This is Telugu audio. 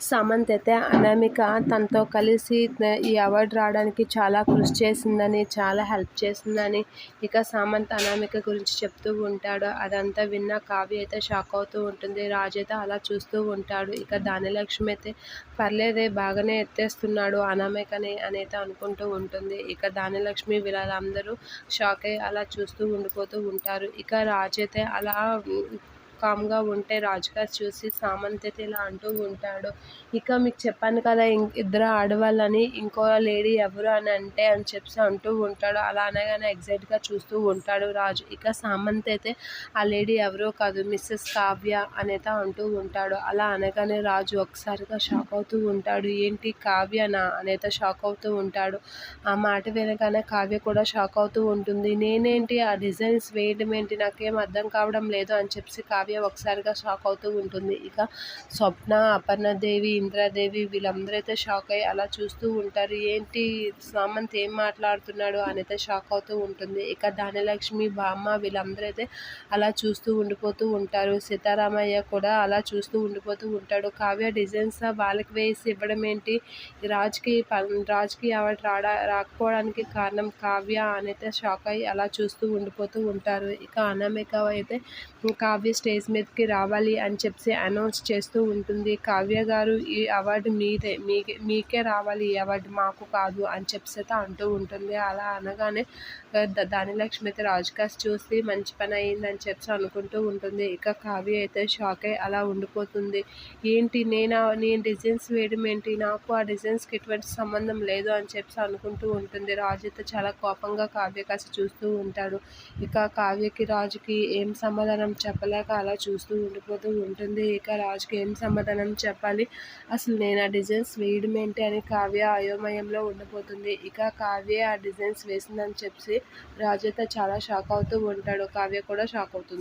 సమంత్ అయితే అనామిక తనతో కలిసి ఈ అవార్డు రావడానికి చాలా కృషి చేసిందని చాలా హెల్ప్ చేసిందని ఇక సామంత్ అనామిక గురించి చెప్తూ ఉంటాడు. అదంతా విన్న కావ్య అయితే షాక్ అవుతూ ఉంటుంది. రాజు అయితే అలా చూస్తూ ఉంటాడు. ఇక ధాన్యలక్ష్మి అయితే పర్లేదే బాగానే ఎత్తేస్తున్నాడు అనామికని అని అయితే అనుకుంటూ ఉంటుంది. ఇక ధాన్యలక్ష్మి వీళ్ళందరూ షాక్ అయ్యి అలా చూస్తూ ఉండిపోతూ ఉంటారు. ఇక రాజు అయితే అలా కామ్గా ఉంటే రాజుగారు చూసి సామంతైతే ఇలా అంటూ ఉంటాడు. ఇక మీకు చెప్పాను కదా ఇద్దరు ఆడవాళ్ళని ఇంకో లేడీ ఎవరు అని అంటే అని చెప్పి అంటూ ఉంటాడు. అలా అనగానే ఎగ్జైట్గా చూస్తూ ఉంటాడు రాజు. ఇక సామంత్ అయితే ఆ లేడీ ఎవరో కాదు మిస్సెస్ కావ్య అనేది అంటూ ఉంటాడు. అలా అనగానే రాజు ఒకసారిగా షాక్ అవుతూ ఉంటాడు. ఏంటి కావ్యనా? అనేత షాక్ అవుతూ ఉంటాడు. ఆ మాట వినగానే కావ్య కూడా షాక్ అవుతూ ఉంటుంది. నేనేంటి? ఆ డిజైన్స్ వేయడం ఏంటి నాకేం అర్థం కావడం లేదు అని చెప్పి కావ్య ఒకసారిగా షాక్ అవుతూ ఉంటుంది. ఇక స్వప్న అపర్ణదేవి ఇంద్రాదేవి వీళ్ళందరూ అయితే షాక్ అయ్యి అలా చూస్తూ ఉంటారు. ఏంటి సామంత్ ఏం మాట్లాడుతున్నాడు అని అయితే షాక్ అవుతూ ఉంటుంది. ఇక ధాన్యలక్ష్మి బామ్మ వీళ్ళందరూ అయితే అలా చూస్తూ ఉండిపోతూ ఉంటారు. సీతారామయ్య కూడా అలా చూస్తూ ఉండిపోతూ ఉంటాడు. కావ్య డిజైన్స్ వాళ్ళకి వేసి ఇవ్వడం ఏంటి? రాజ్కి రాజ్కి ఆవిడ రాడా రాకపోవడానికి కారణం కావ్య అనైతే షాక్ అయ్యి అలా చూస్తూ ఉండిపోతూ ఉంటారు. ఇక అనామిక అయితే కావ్య స్టేజ్ మీదకి రావాలి అని చెప్పి అనౌన్స్ చేస్తూ ఉంటుంది. కావ్య గారు ఈ అవార్డు మీదే మీకే మీకే రావాలి ఈ అవార్డు మాకు కాదు అని చెప్పి అంటూ ఉంటుంది. అలా అనగానే ధనలక్ష్మి అయితే రాజుకాస్ చూసి మంచి పని అయిందని చెప్పి అనుకుంటూ ఉంటుంది. ఇక కావ్య అయితే షాక్ అయి అలా ఉండిపోతుంది. ఏంటి నేను నేను డిజైన్స్ వేయడం ఏంటి? నాకు ఆ డిజైన్స్కి ఎటువంటి సంబంధం లేదు అని చెప్పి అనుకుంటూ ఉంటుంది. రాజు అయితే చాలా కోపంగా కావ్య కాసి చూస్తూ ఉంటాడు. ఇక కావ్యకి రాజుకి ఏం సమాధానం చెప్పలేక అలా చూస్తూ ఉండిపోతూ ఉంటుంది. ఇక రాజుకి ఏం సమాధానం చెప్పాలి? అసలు నేను ఆ డిజైన్స్ వేయడం ఏంటి అని కావ్య అయోమయంలో ఉండిపోతుంది. ఇక కావ్య ఆ డిజైన్స్ వేసిందని చెప్పి రాజు అయితే చాలా షాక్ అవుతూ ఉంటాడు. కావ్య కూడా షాక్ అవుతుంది.